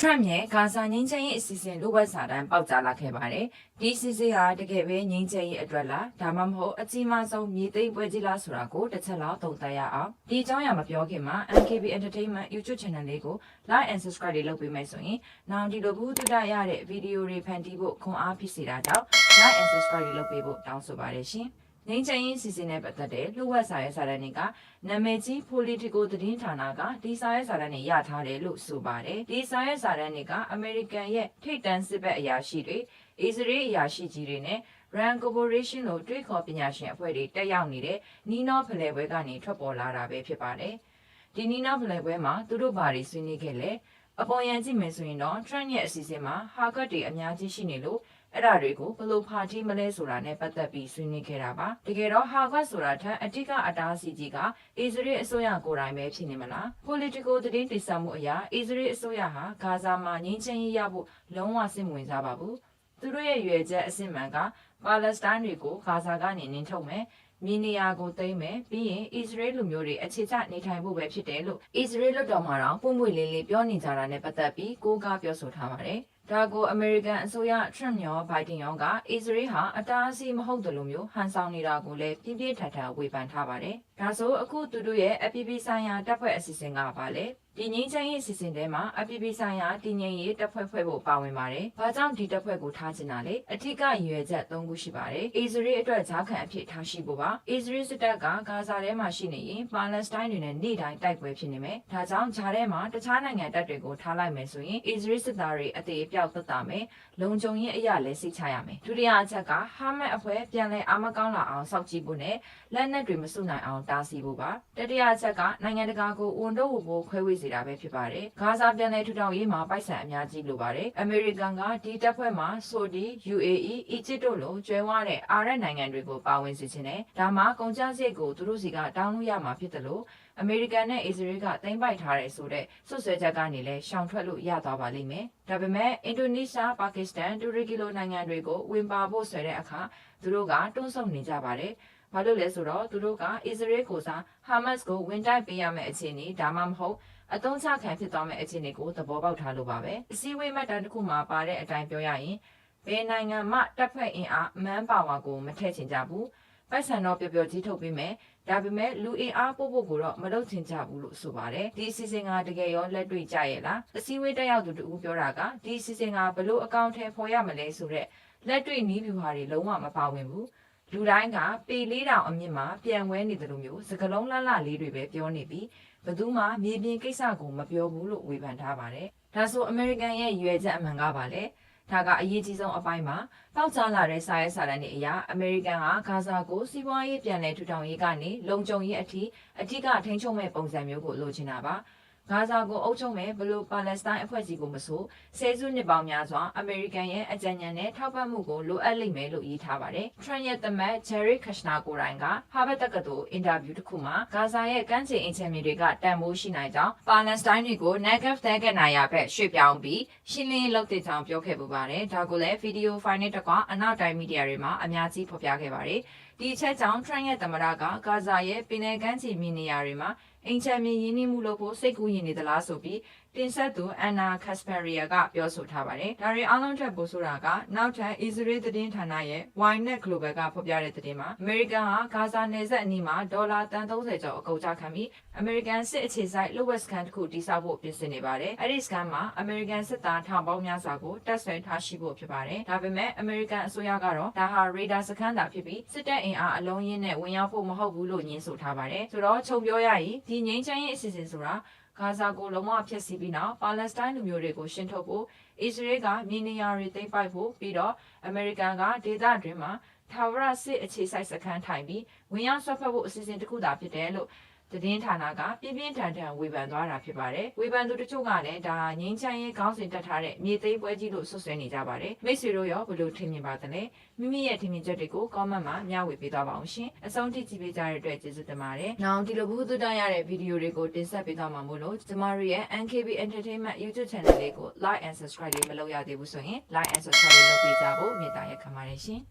Trump ရဲ့ဂါဇာငြိမ်းချမ်းရေးအစီအစဉ်လိုဘက်စာတမ်းပေါက်ကြားလာခဲ့ပါတယ်။ဒီအစီအစဉ်ဟာတကယ်ပဲငြိမ်းချမ်းရေးအတွက်လားဒါမှမဟုတ်အကြီးမားဆုံးမြေသိမ်းပွဲကြီးလားဆိုတာကိုတစ်ချက်လောက်သုံးသပ်ရအောင်။ဒီအကြောင်းအရာမပြောခင်မှာ NKB Entertainment YouTube Channel လေးကို Like and Subscribe လေးလုပ်ပေးမယ်ဆိုရင်နောက်ဒီလိုဘူးတူတာရတဲ့ဗီဒီယိုတွေဖန်တီးဖို့ခွန်အားဖြစ်စေတာကြောင့် Like and Subscribe လေးလုပ်ပေးဖို့တောင်းဆိုပါတယ်ရှင်။ ငင်းချင်ရေးစီစဉ်နဲ့ပတ်သက်တဲ့လှုပ်ဝက်စာရဲ့စာတမ်းတွေကနာမည်ကြီး political သတင်းဌာနကဒီစာရဲ့စာတမ်းတွေရထားတယ်လို့ဆိုပါတယ်ဒီစာရဲ့စာတမ်းတွေကအမေရိကန်ရဲ့ထိပ်တန်းစစ်ဘက်အရာရှိတွေအစ္စရေးအရာရှိကြီးတွေနဲ့ Rand Corporation လို့တွေးခေါ်ပညာရှင်အဖွဲ့တွေတက်ရောက်နေတဲ့နီနောဖလှယ်ပွဲကနေထွက်ပေါ်လာတာပဲဖြစ်ပါတယ်ဒီနီနောဖလှယ်ပွဲမှာသူတို့ဘာတွေဆွေးနွေးခဲ့လဲအပေါ်ယံကြည့်မယ်ဆိုရင်တော့ Trump ရဲ့အစီအစဉ်မှာဟာကတ်တွေအများကြီးရှိနေလို့ အဲ့ဒါတွေကိုဘယ်လိုဖာတီးမလဲဆိုတာနဲ့ပတ်သက်ပြီးဆွေးနွေးခဲ့တာပါတကယ်တော့ဟာကတ်ဆိုတာထက်အတိကအတားအဆီးကြီးကအစ္စရေးအစိုးရကိုယ်တိုင်ပဲဖြစ်နေမလား political သတင်းတိစမှုအရာအစ္စရေးအစိုးရဟာဂါဇာမှာငြိမ်းချမ်းရေးရဖို့လုံးဝစိတ်ဝင်စားပါဘူးသူတို့ရဲ့ရွယ်ချက်အစစ်မှန်ကပါလက်စတိုင်းတွေကိုဂါဇာကနေနင်းထုတ်မယ်မြေနေရာကိုသိမ်းမယ်ပြီးရင်အစ္စရေးလူမျိုးတွေအခြေချနေထိုင်ဖို့ပဲဖြစ်တယ်လို့အစ္စရေးလွတ်တော်မှာတော့ပုံပွင့်လေးလေးပြောနေကြတာနဲ့ပတ်သက်ပြီးကိုးကားပြောဆိုထားပါတယ် ဒါကိုအမေရိကန်အစိုးရထရမ့်ရောဘိုင်ဒန်ရောကအစ္စရေးဟာအတားအဆီးမဟုတ်တယ်လို့မျိုးဟန်ဆောင်နေတာကိုလည်းပြင်းပြင်းထန်ထန်ဝေဖန်ထားပါတယ်။ဒါဆိုအခုသူတို့ရဲ့အပြည်ပြည်ဆိုင်ရာတပ်ဖွဲ့အစီအစဉ်ကပါလေ ဒီငင်းချမ်းရေးအစီအစဉ်ထဲမှာအပြည်ပြည်ဆိုင်ရာတည်ငြိမ်ရေးတပ်ဖွဲ့ဖွဲ့ဖို့ပါဝင်ပါတယ်။ဘာကြောင့်ဒီတပ်ဖွဲ့ကိုထားချင်တာလဲ။အထက်ကရည်ရွယ်ချက်၃ခုရှိပါတယ်။အစ္စရေးအတွက်ဂျာခံအဖြစ်ထားရှိဖို့ပါ။အစ္စရေးစစ်တပ်ကဂါဇာထဲမှာရှိနေရင်ပါလက်စတိုင်းတွေနဲ့နေ့တိုင်းတိုက်ပွဲဖြစ်နေမယ်။ဒါကြောင့်ဂျာထဲမှာတခြားနိုင်ငံတပ်တွေကိုထားလိုက်မယ်ဆိုရင်အစ္စရေးစစ်သားတွေအသေးအပြောက်သက်သာမယ်။လုံခြုံရေးအရာလည်းစိတ်ချရမယ်။ဒုတိယအချက်ကဟာမတ်အဖွဲ့ပြန်လည်အာမကောင်းလာအောင်စောင့်ကြည့်ဖို့နဲ့လက်နက်တွေမစုနိုင်အောင်တားဆီးဖို့ပါ။တတိယအချက်ကနိုင်ငံတကာကိုဝန်တော့ဖို့ခွဲဝေစေတာပဲဖြစ်ပါတယ်။ဂါဇာပြန်လည်ထူထောင်ရေးမှာပိုက်ဆံအများကြီးလိုပါတယ်။အမေရိကန်ကဒီတပ်ဖွဲ့မှာဆိုဒီ UAE အီဂျစ်တို့လိုကျွဲဝါတဲ့အာရပ်နိုင်ငံတွေကိုပါဝင်စေချင်တယ်။ဒါမှကုန်ကျစရိတ်ကိုသူတို့စီကတောင်းလို့ရမှာဖြစ်တယ်လို့အမေရိကန်နဲ့အစ္စရေးကသိမ်းပိုက်ထားတဲ့ဆိုတဲ့ဆွဆွဲချက်ကနေလည်းရှောင်ထွက်လို့ရသွားပါလိမ့်မယ်။ဒါပေမဲ့အင်ဒိုနီးရှား၊ပါကစ္စတန်၊တူရကီလိုနိုင်ငံတွေကိုဝင်ပါဖို့ဆွဲတဲ့အခါသူတို့ကတွန်းဆုတ်နေကြပါတယ်။ ဘာလို့လဲဆိုတော့သူတို့ကအစ္စရေးကိုစားဟာမတ်စ်ကိုဝင်တိုက်ပေးရမယ့်အခြေအနေဒါမှမဟုတ်အတုံးချခံဖြစ်သွားမယ့်အခြေအနေကိုသဘောပေါက်ထားလို့ပါပဲအစည်းအဝေးမှတ်တမ်းတစ်ခုမှာပါတဲ့အတိုင်းပြောရရင်ဘယ်နိုင်ငံမှတပ်ဖွဲ့အင်အားမန်ပါဝါကိုမထည့်ချင်ကြဘူးပိုက်ဆံတော့ပျော်ပျော်ကြီးထုတ်ပေးမယ်ဒါပေမဲ့လူအင်အားပို့ဖို့ကိုတော့မလုပ်ချင်ကြဘူးလို့ဆိုပါတယ်ဒီအစီအစဉ်ကတကယ်ရောလက်တွေ့ကြရဲ့လားအစည်းအဝေးတက်ရောက်သူတူပြောတာကဒီအစီအစဉ်ကဘလို့အကောင့်ထဲဖော်ရမလဲဆိုတော့လက်တွေ့နီးဗျူဟာတွေလုံးဝမပါဝင်ဘူး လူတိုင်းကပေလေးတောင်အမြင့်မှာပြန်ဝဲနေတယ်လို့မျိုးစကလုံးလှလှလေးတွေပဲပြောနေပြီးဘသူမှမြေပြင်ကိစ္စကိုမပြောဘူးလို့ဝေဖန်ထားပါတယ်ဒါဆိုအမေရိကန်ရဲ့ရွေချက်အမှန်ကပါလေဒါကအရေးကြီးဆုံးအပိုင်းမှာပေါက်ကြားလာတဲ့စာရေးစာတမ်းတွေအရအမေရိကန်ကဂါဇာကိုစီးပွားရေးပြန်လည်ထူထောင်ရေးကနေလုံခြုံရေးအထိအထူးကထိန်းချုပ်မဲ့ပုံစံမျိုးကိုလိုချင်တာပါ ဂါဇာကိုအုပ်ချုပ်မဲ့ဘလို့ပါလက်စတိုင်းအဖွဲ့အစည်းကိုမဆိုဆယ်စုနှစ်ပေါင်းများစွာအမေရိကန်ရဲ့အကြံဉာဏ်နဲ့ထောက်ပံ့မှုကိုလိုအပ်လိမ့်မယ်လို့ရေးထားပါတယ်။ Trump ရဲ့သမက် Jerry Kushner ကိုယ်တိုင်က Harvard တက္ကသိုလ်အင်တာဗျူးတစ်ခုမှာဂါဇာရဲ့ကမ်းခြေအင်ချင်မြေတွေကတန်ဖိုးရှိနိုင်ကြောင်းပါလက်စတိုင်းတွေကို Negev သဲကနာယာဘက်ရွှေ့ပြောင်းပြီးရှင်းလင်းလုပ်တဲ့ကြောင်းပြောခဲ့ပူပါတယ်။ဒါကိုလည်းဗီဒီယိုဖိုင်နဲ့တကွအနောက်တိုင်းမီဒီယာတွေမှာအများကြီးဖော်ပြခဲ့ပါတယ်။ ဒီအချက်ကြောင့် Trump ရဲ့သမ္မတကဂါဇာရဲ့ပင်လယ်ကမ်းခြေမြေနေရာတွေမှာအင်ချမ်းမြေရင်းနှီးမှုလုပ်ဖို့စိတ်ကူးရင်နေသလားဆိုပြီး တင်ဆက်သူအန်နာကတ်စပရီယာကပြောဆိုထားပါတယ်။ဒါရီအားလုံးထက်ပိုဆိုတာကနောက်ထပ်အစ္စရေးသတင်းဌာနရဲ့ Ynet Global ကဖော်ပြတဲ့သတင်းမှာအမေရိကန်ဟာဂါဇာနယ်စပ်အနီးမှာဒေါ်လာတန်30ကျော်အကုန်ကြခံပြီးအမေရိကန်စစ်အခြေစိုက်လူဝက်စကန်တစ်ခုတိစောက်ဖို့ပြင်ဆင်နေပါတယ်။အဲဒီစကန်မှာအမေရိကန်စစ်သားထောင်ပေါင်းများစွာကိုတပ်ဆွဲထားရှိဖို့ဖြစ်ပါတယ်။ဒါပေမဲ့အမေရိကန်အစိုးရကတော့ဒါဟာရေဒါစကန်သာဖြစ်ပြီးစစ်တပ်အင်အားအလုံးရင်းနဲ့ဝင်ရောက်ဖို့မဟုတ်ဘူးလို့ညင်းဆိုထားပါတယ်။ဆိုတော့ခြုံပြောရရင်ဒီငြိမ်းချမ်းရေးအစီအစဉ်ဆိုတာ ဂါဇာကိုလုံးဝဖျက်ဆီးပြီးနောက်ပါလက်စတိုင်းလူမျိုးတွေကိုရှင်းထုတ်ဖို့အစ္စရေးကမြေနေရာတွေသိမ်းပိုက်ဖို့ပြီးတော့အမေရိကန်ကဒေသတွင်းမှာထာဝရစစ်အခြေစိုက်စခန်းထိုင်ပြီးဝင်ရောက်ဆွတ်ဖက်ဖို့အစီအစဉ်တစ်ခုသာဖြစ်တယ်လို့ သတင်းဌာနကပြင်းပြင်းထန်ထန်ဝေဖန်သွားတာဖြစ်ပါတယ်။ဝေဖန်သူတချို့ကလည်းဒါငင်းချမ်းရေးခေါင်းစဉ်တက်ထားတဲ့မြေသိမ်းပွဲကြီးလို့ဆွဆွဲနေကြပါတယ်။မိတ်ဆွေတို့ရောဘယ်လိုထင်မြင်ပါသလဲ။မိမိရဲ့ထင်မြင်ချက်တွေကို comment မှာမျှဝေပေးသွားပါအောင်ရှင်။အဆုံးထိကြည့်ပေးကြတဲ့အတွက်ကျေးဇူးတင်ပါတယ်။နောက်ဒီလိုဘူးသွတရတဲ့ဗီဒီယိုတွေကိုတင်ဆက်ပေးသွားမှာမို့လို့ကျမတို့ရဲ့ NKB Entertainment YouTube Channel လေးကို Like and Subscribe လေးမလုပ်ရသေးဘူးဆိုရင် Like and Subscribe လေးလုပ်ပေးကြဖို့မေတ္တာရက်ခံပါတယ်ရှင်။